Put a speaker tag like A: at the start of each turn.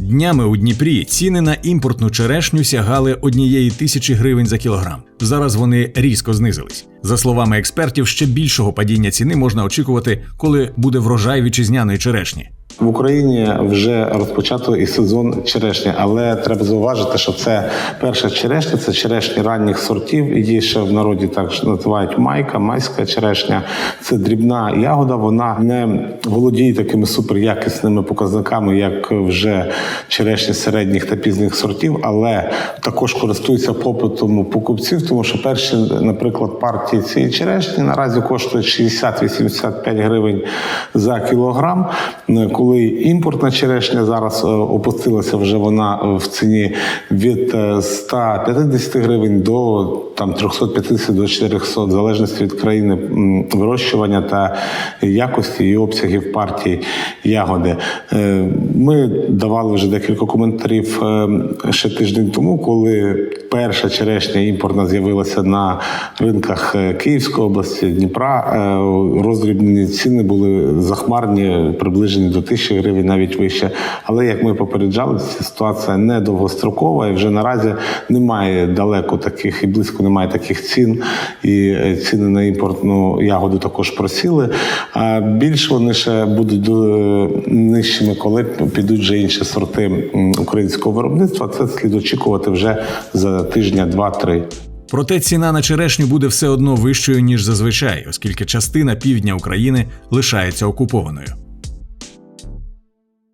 A: Днями у Дніпрі ціни на імпортну черешню сягали однієї тисячі гривень за кілограм. Зараз вони різко знизились. За словами експертів, ще більшого падіння ціни можна очікувати, коли буде врожай вітчизняної черешні.
B: В Україні вже розпочато і сезон черешні, але треба зауважити, що це перша черешня, це черешні ранніх сортів. Її ще в народі так називають майка, майська черешня. Це дрібна ягода. Вона не володіє такими суперякісними показниками, як вже черешні середніх та пізніх сортів, але також користується попитом у покупців, тому що перші, наприклад, партії цієї черешні наразі коштують 60-85 гривень за кілограм. Коли імпортна черешня зараз е, опустилася, вже вона в ціні від е, 150 гривень до там 350 до 400, в залежності від країни вирощування та якості і обсягів партій ягоди. Е, Ми давали вже декілька коментарів е, ще тиждень тому, коли перша черешня імпортна з'явилася на ринках е, Київської області, Дніпра. е, Роздрібні ціни були захмарні, приближені до тисячі гривень, навіть вище. Але як ми попереджали, ситуація не довгострокова і вже наразі немає далеко таких і близько немає таких цін. І е, ціни на імпортну ягоду також просіли. А більш вони ще будуть нижчими, коли підуть вже інші сорти українського виробництва. Це слід очікувати вже за тижня, два-три.
A: Проте ціна на черешню буде все одно вищою ніж зазвичай, оскільки частина півдня України лишається окупованою.